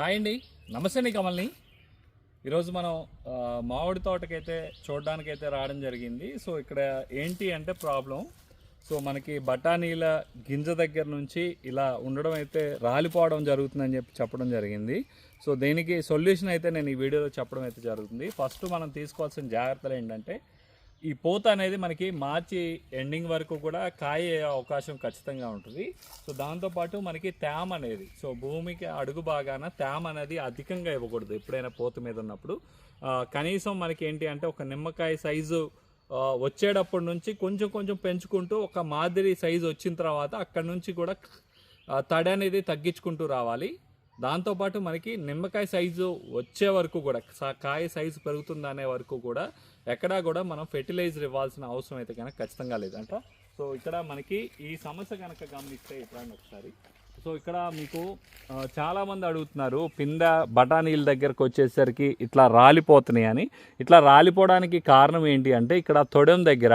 Hi అండి. నమస్తే అండి కమల్ని. ఈరోజు మనం మామిడి తోటకైతే చూడడానికైతే రావడం జరిగింది. సో ఇక్కడ ఏంటి అంటే ప్రాబ్లం. సో మనకి బఠానీల గింజ దగ్గర నుంచి ఇలా ఉండడం అయితే రాలిపోవడం జరుగుతుందని చెప్పి చెప్పడం జరిగింది. సో దీనికి సొల్యూషన్ అయితే నేను ఈ వీడియోలో చెప్పడం అయితే జరుగుతుంది. ఫస్ట్ మనం తీసుకోవాల్సిన జాగ్రత్తలు ఏంటంటే ఈ పూత అనేది మనకి మార్చి ఎండింగ్ వరకు కూడా కాయ అవకాశం ఖచ్చితంగా ఉంటుంది. సో దాంతోపాటు మనకి తేమ అనేది సో భూమికి అడుగు భాగాన తేమ అనేది అధికంగా ఇవ్వకూడదు ఎప్పుడైనా పూత మీద ఉన్నప్పుడు. కనీసం మనకి ఏంటి అంటే ఒక నిమ్మకాయ సైజు వచ్చేటప్పటి నుంచి కొంచెం కొంచెం పెంచుకుంటూ ఒక మాదిరి సైజు వచ్చిన తర్వాత అక్కడ నుంచి కూడా తడి అనేది తగ్గించుకుంటూ రావాలి. దాంతోపాటు మనకి నిమ్మకాయ సైజు వచ్చే వరకు కూడా సా- కాయ సైజు పెరుగుతుందనే వరకు కూడా ఎక్కడా కూడా మనం ఫెర్టిలైజర్ ఇవ్వాల్సిన అవసరం అయితే కనుక ఖచ్చితంగా లేదంట. సో ఇక్కడ మనకి ఈ సమస్య కనుక గమనిస్తే ఎప్పుడైనా ఒకసారి సో ఇక్కడ మీకు చాలామంది అడుగుతున్నారు పింద బఠానీల దగ్గరకు వచ్చేసరికి ఇట్లా రాలిపోతున్నాయి అని. ఇట్లా రాలిపోవడానికి కారణం ఏంటి అంటే ఇక్కడ తొడెం దగ్గర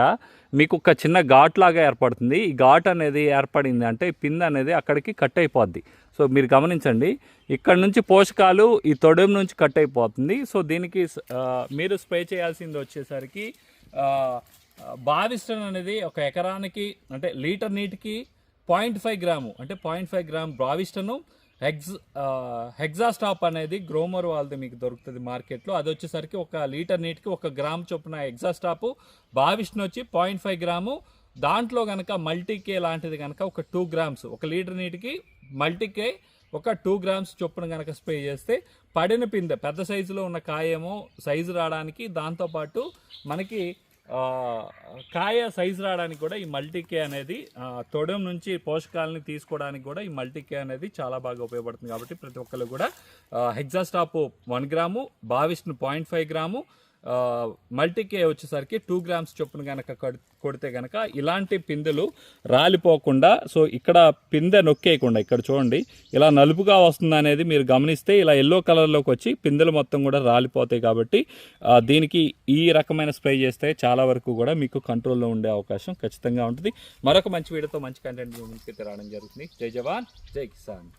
మీకు ఒక చిన్న ఘాట్ లాగా ఏర్పడుతుంది. ఈ ఘాట్ అనేది ఏర్పడింది అంటే పింద అనేది అక్కడికి కట్ అయిపోద్ది. సో మీరు గమనించండి ఇక్కడ నుంచి పోషకాలు ఈ తొడెం నుంచి కట్ అయిపోతుంది. సో దీనికి మీరు స్ప్రే చేయాల్సింది వచ్చేసరికి బావిస్టన్ అనేది ఒక ఎకరానికి అంటే లీటర్ నీటికి పాయింట్ ఫైవ్ గ్రాము అంటే పాయింట్ ఫైవ్ గ్రామ్ బ్రావిస్టను హెగ్జ్ హెగ్జాస్టాప్ అనేది గ్రోమర్ వాళ్ళది మీకు దొరుకుతుంది మార్కెట్లో. అది వచ్చేసరికి ఒక లీటర్ నీటికి ఒక గ్రామ్ చొప్పున ఎగ్జాస్టాపు బావిస్టన్ వచ్చి పాయింట్ ఫైవ్ గ్రాము. దాంట్లో కనుక మల్టీకే లాంటిది కనుక ఒక టూ గ్రామ్స్ ఒక లీటర్ నీటికి మల్టీకే ఒక టూ గ్రామ్స్ చొప్పున కనుక స్ప్రే చేస్తే పడిన పిందె పెద్ద సైజులో ఉన్న కాయేమో సైజు రావడానికి దాంతోపాటు మనకి కాయ సైజు రావడానికి కూడా ఈ మల్టీకే అనేది తొడం నుంచి పోషకాలని తీసుకోవడానికి కూడా ఈ మల్టీకే అనేది చాలా బాగా ఉపయోగపడుతుంది కాబట్టి ప్రతి ఒక్కరు కూడా హెగ్జాస్టాప్ one gram బావిస్ను point five gram multi K వచ్చేసరికి టూ గ్రామ్స్ చొప్పున కనుక కొడితే కనుక ఇలాంటి పిందెలు రాలిపోకుండా సో ఇక్కడ పిందె నొక్కేయకుండా ఇక్కడ చూడండి ఇలా నలుపుగా వస్తుంది అనేది మీరు గమనిస్తే ఇలా ఎల్లో కలర్లోకి వచ్చి పిందెలు మొత్తం కూడా రాలిపోతాయి కాబట్టి దీనికి ఈ రకమైన స్ప్రే చేస్తే చాలా వరకు కూడా మీకు కంట్రోల్లో ఉండే అవకాశం ఖచ్చితంగా ఉంటుంది. మరొక మంచి వీడియోతో మంచి కంటెంట్ ముందుకైతే రావడం జరుగుతుంది. జై జవాన్ జై కిసాన్.